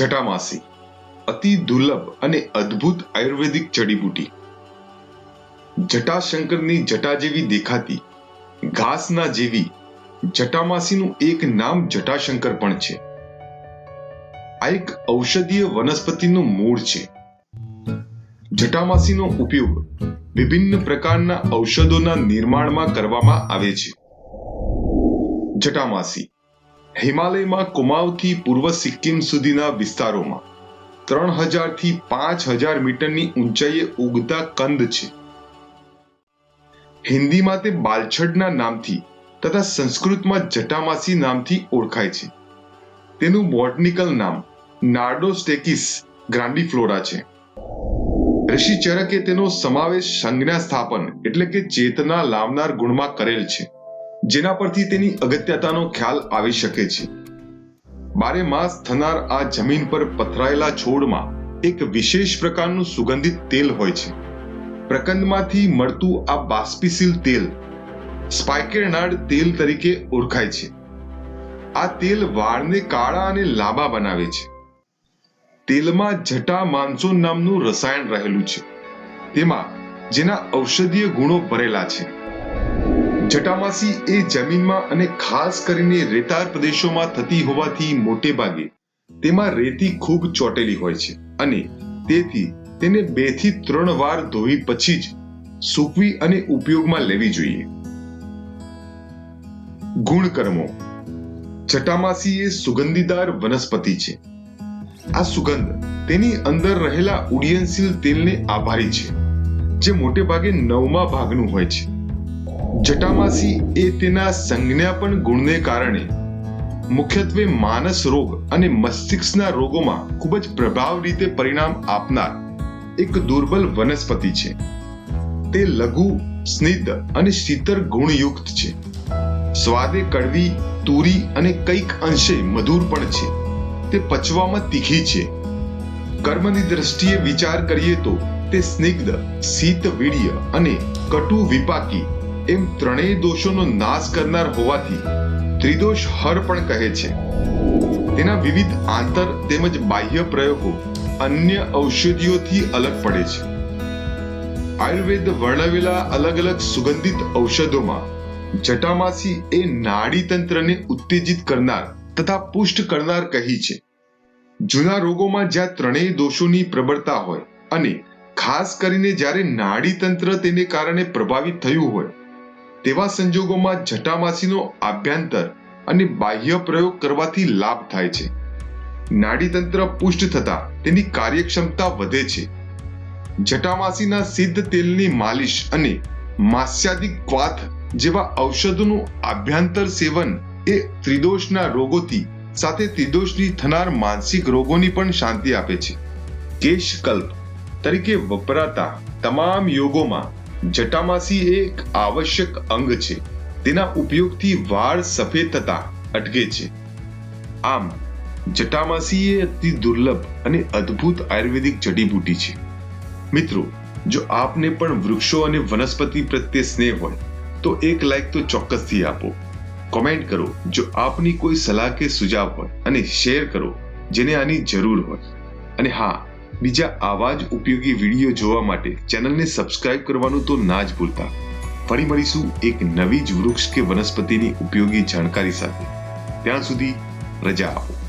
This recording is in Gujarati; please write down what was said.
જટામાસી. અતિ દુર્લભ અને અદ્ભુત આયુર્વેદિક જડીબુટી. જટાશંકરની જટા જેવી દેખાતી, ઘાસના જેવી જટામાસીનું એક નામ જટાશંકર પણ છે. આ એક ઔષધીય વનસ્પતિનું મૂળ છે. જટામાસીનો ઉપયોગ વિભિન્ન પ્રકારના ઔષધોના નિર્માણમાં કરવામાં આવે છે. જટામાસી હિમાલયમાં કુમાવથી પૂર્વ સિક્કિમ સુધીના વિસ્તારોમાં ત્રણ હજારથી પાંચ હજાર મીટરની ઊંચાઈએ ઉગતા કંદ છે. હિન્દીમાં તે બાલછડના નામથી તથા સંસ્કૃતમાં જટામાસી નામથી ઓળખાય છે. તેનું બોટનિકલ નામ નાર્ડોસ્ટેકિસ ગ્રાન્ડીફ્લોરા છે. ઋષિ ચરકે તેનો સમાવેશ સંજ્ઞા સ્થાપન એટલે કે ચેતના લાવનાર ગુણમાં કરેલ છે. જેના પરથી તેની અગત્યતાનો ખ્યાલ આવી શકે છે. બારે માસ થનાર આ જમીન પર પથરાયેલા છોડમાં એક વિશેષ પ્રકારનું સુગંધિત તેલ હોય છે. પ્રકંદમાંથી મળતું આ બાષ્પીશીલ તેલ સ્પાઇકેનાર્ડ તેલ તરીકે ઓળખાય છે. આ તેલ વાળને કાળા અને લાંબા બનાવે છે. તેલમાં જટા માનસોન નામનું રસાયણ રહેલું છે. તેમાં જેના ઔષધીય ગુણો ભરેલા છે. જટામાસી એ જમીનમાં અને ખાસ કરીને રેતાળ પ્રદેશોમાં થતી હોવાથી મોટે ભાગે તેમાં રેતી ખૂબ ચોટેલી હોય છે અને તેથી તેને બેથી ત્રણ વાર ધોઈ પછી જ સૂકવી અને ઉપયોગમાં લેવી જોઈએ. ગુણકર્મો. જટામાસી એ સુગંધીદાર વનસ્પતિ છે. આ સુગંધ તેની અંદર રહેલા ઉડ્ડયનશીલ તેલને આભારી છે, જે મોટે ભાગે નવમા ભાગનું હોય છે. જટામાસી એ તેના સંજ્ઞાપન ગુણને કારણે મુખ્યત્વે માનસ રોગ અને મસ્તિષ્કના રોગોમાં ખૂબ જ પ્રભાવ રીતે પરિણામ આપનાર એક દુર્બલ વનસ્પતિ છે. તે લઘુ, સ્નિગ્ધ અને શીતળ ગુણયુક્ત છે. સ્વાદે કડવી, તુરી અને કંઈક અંશે મધુર પણ છે. તે પચવામાં તીખી છે. કર્મની દ્રષ્ટિએ વિચાર કરીએ તો તે સ્નિગ્ધ શીત વીર્ય અને કટુ વિપાકી એમ ત્રણેય દોષોનો નાશ કરનાર હોવાથી ત્રિદોષ હર પણ કહે છે. તેના વિવિધ આંતર તેમજ બાહ્ય પ્રયોગો અન્ય ઔષધિઓથી અલગ પડે છે. આયુર્વેદ વર્ણવેલા અલગ અલગ સુગંધિત ઔષધોમાં જટામાસી એ નાડી તંત્રને ઉત્તેજિત કરનાર તથા પુષ્ટ કરનાર કહી છે. જૂના રોગોમાં જ્યાં ત્રણેય દોષોની પ્રબળતા હોય અને ખાસ કરીને જ્યારે નાડી તંત્ર તેને કારણે પ્રભાવિત થયું હોય તેવા સંજોગોમાં જટામાસીનો આભ્યંતર અને બાહ્ય પ્રયોગ કરવાથી લાભ થાય છે. નાડીતંત્ર પુષ્ટ થતા તેની કાર્યક્ષમતા વધે છે. જટામાસીના સિદ્ધ તેલની માલિશ અને માસ્યાદિક ક્વાથ જેવા ઔષધોનું આભ્યંતર સેવન એ ત્રિદોષના રોગોથી સાથે ત્રિદોષની થનાર માનસિક રોગોની પણ શાંતિ આપે છે. કેશકલ્પ તરીકે વપરાતા તમામ યોગોમાં જટામાસી એક આવશ્યક અંગ છે. તેના ઉપયોગથી વાળ સફેદ થતા અટકે છે. આમ જટામાસી એ અતિ દુર્લભ અને અદ્ભુત આયુર્વેદિક જડીબૂટી છે. મિત્રો, જો આપને પણ વૃક્ષો અને વનસ્પતિ પ્રત્યે સ્નેહ હોય, તો એક લાઈક તો ચોક્કસથી આપો. કોમેન્ટ કરો, જો આપની કોઈ સલાહ કે સુઝાવ હોય અને શેર કરો, જેને આની જરૂર હોય. અને હા બીજા આવા જ ઉપયોગી વીડિયો જોવા માટે ચેનલને સબસ્ક્રાઇબ કરવાનું તો ના જ ભૂલતા. ફરી મળીશું એક નવી જ વૃક્ષ કે વનસ્પતિની ઉપયોગી જાણકારી સાથે. ત્યાં સુધી રજા આપો.